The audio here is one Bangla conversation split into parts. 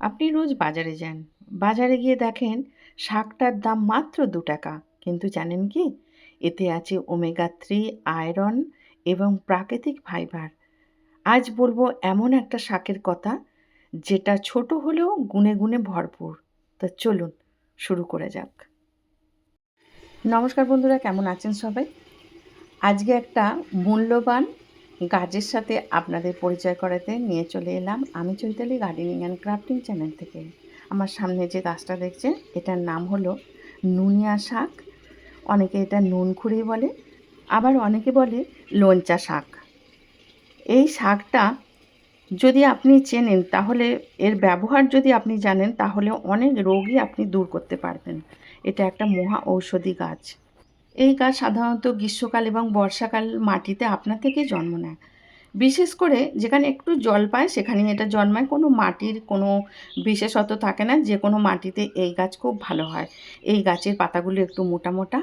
আপনি রোজ বাজারে যান। বাজারে গিয়ে দেখেন শাকটার দাম মাত্র দু টাকা। কিন্তু জানেন কি? এতে আছে ওমেগা থ্রি, আয়রন এবং প্রাকৃতিক ফাইবার। আজ বলব এমন একটা শাকের কথা, যেটা ছোট হলেও গুনে গুনে ভরপুর। তা চলুন, শুরু করে যাক। নমস্কার বন্ধুরা, কেমন আছেন সবাই? আজকে একটা মূল্যবান গাছের সাথে আপনাদের পরিচয় করাতে নিয়ে চলে এলাম। আমি Chaitali gardening and crafting channel থেকে। আমার সামনে যে গাছটা দেখছেন, এটার নাম হলো নুনিয়া শাক। অনেকে এটা নুন খুঁড়ি বলে, আবার অনেকে বলে লঞ্চা শাক। এই শাকটা যদি আপনি চেনেন, তাহলে এর ব্যবহার যদি আপনি জানেন, তাহলে অনেক রোগই আপনি দূর করতে পারবেন। এটা একটা মহা ঔষধি গাছ। এই গাছ সাধারণত গ্রীষ্মকাল এবং বর্ষাকাল মাটিতে আপনা থেকে জন্ম নেয়। বিশেষ করে যেখানে একটু জল পায়, সেখানে এটা জন্মায়। কোনো মাটির কোনো বিশেষত্ব থাকে না, যে কোনো মাটিতে এই গাছ খুব ভালো হয়। এই গাছের পাতাগুলো একটু মোটা মোটা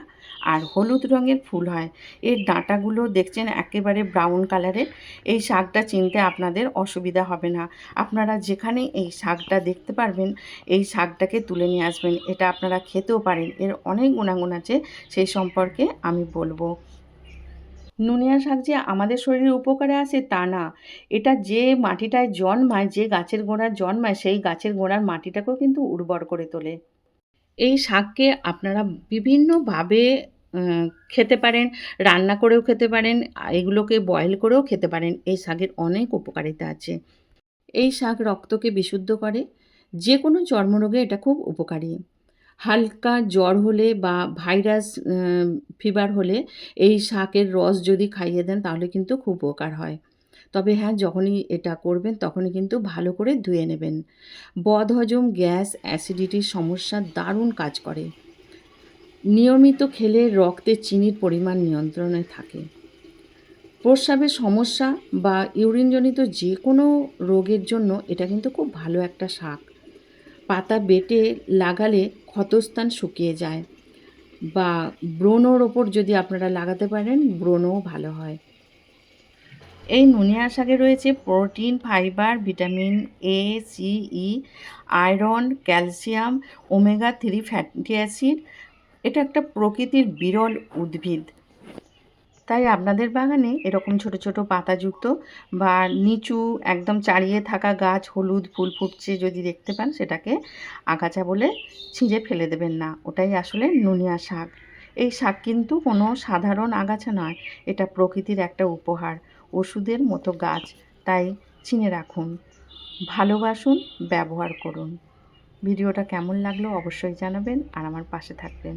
আর হলুদ রঙের ফুল হয়। এর ডাঁটাগুলো দেখছেন একেবারে ব্রাউন কালারের এই শাকটা চিনতে আপনাদের অসুবিধা হবে না। আপনারা যেখানে এই শাকটা দেখতে পারবেন, এই শাকটাকে তুলে নিয়ে আসবেন। এটা আপনারা খেতেও পারেন। এর অনেক গুণাগুণ আছে, সেই সম্পর্কে আমি বলব। নুনিয়া শাক যে আমাদের শরীরে উপকারে আসে তা না। এটা যে মাটিটায় জন্মায়, যে গাছের গোড়ার জন্মায়, সেই গাছের গোড়ার মাটিটাকেও কিন্তু উর্বর করে তোলে। এই শাককে আপনারা বিভিন্নভাবে খেতে পারেন, রান্না করেও খেতে পারেন, এগুলোকে বয়েল করেও খেতে পারেন, এই শাকের অনেক উপকারিতা আছে। এই শাক রক্তকে বিশুদ্ধ করে যে কোনো চর্মরোগে এটা খুব উপকারী। হালকা জ্বর হলে বা ভাইরাস ফিভার হলে এই শাকের রস যদি খাইয়ে দেন তাহলে কিন্তু খুব উপকার হয়। তবে হ্যাঁ যখনই এটা করবেন তখনই কিন্তু ভালো করে ধুয়ে নেবেন। বদহজম গ্যাস অ্যাসিডিটির সমস্যা দারুণ কাজ করে। নিয়মিত খেলে রক্তে চিনির পরিমাণ নিয়ন্ত্রণে থাকে। প্রস্রাবের সমস্যা বা ইউরিনজনিত যে কোনো রোগের জন্য এটা কিন্তু খুব ভালো একটা শাক। পাতা বেটে লাগালে ক্ষতস্থান শুকিয়ে যায় বা ব্রণর ওপর যদি আপনারা লাগাতে পারেন, ব্রণও ভালো হয়। এই নুনিয়া শাকে রয়েছে protein, fibre, vitamin A C E iron, calcium, omega three fatty acid. এটা একটা প্রকৃতির বিরল উদ্ভিদ। তাই আপনাদের বাগানে এরকম ছোট ছোট পাতাযুক্ত বা নিচু একদম চারিয়ে থাকা গাছ হলুদ ফুল ফুটছে যদি দেখতে পান, সেটাকে আগাছা বলে ছিঁড়ে ফেলে দেবেন না। ওটাই আসলে নুনিয়া শাক। এই শাক কিন্তু কোনো সাধারণ আগাছা নয়, এটা প্রকৃতির একটা উপহার, ওষুধের মতো গাছ। তাই চিনে রাখুন, ভালোবাসুন, ব্যবহার করুন। ভিডিওটা কেমন লাগল অবশ্যই জানাবেন আর আমার পাশে থাকবেন।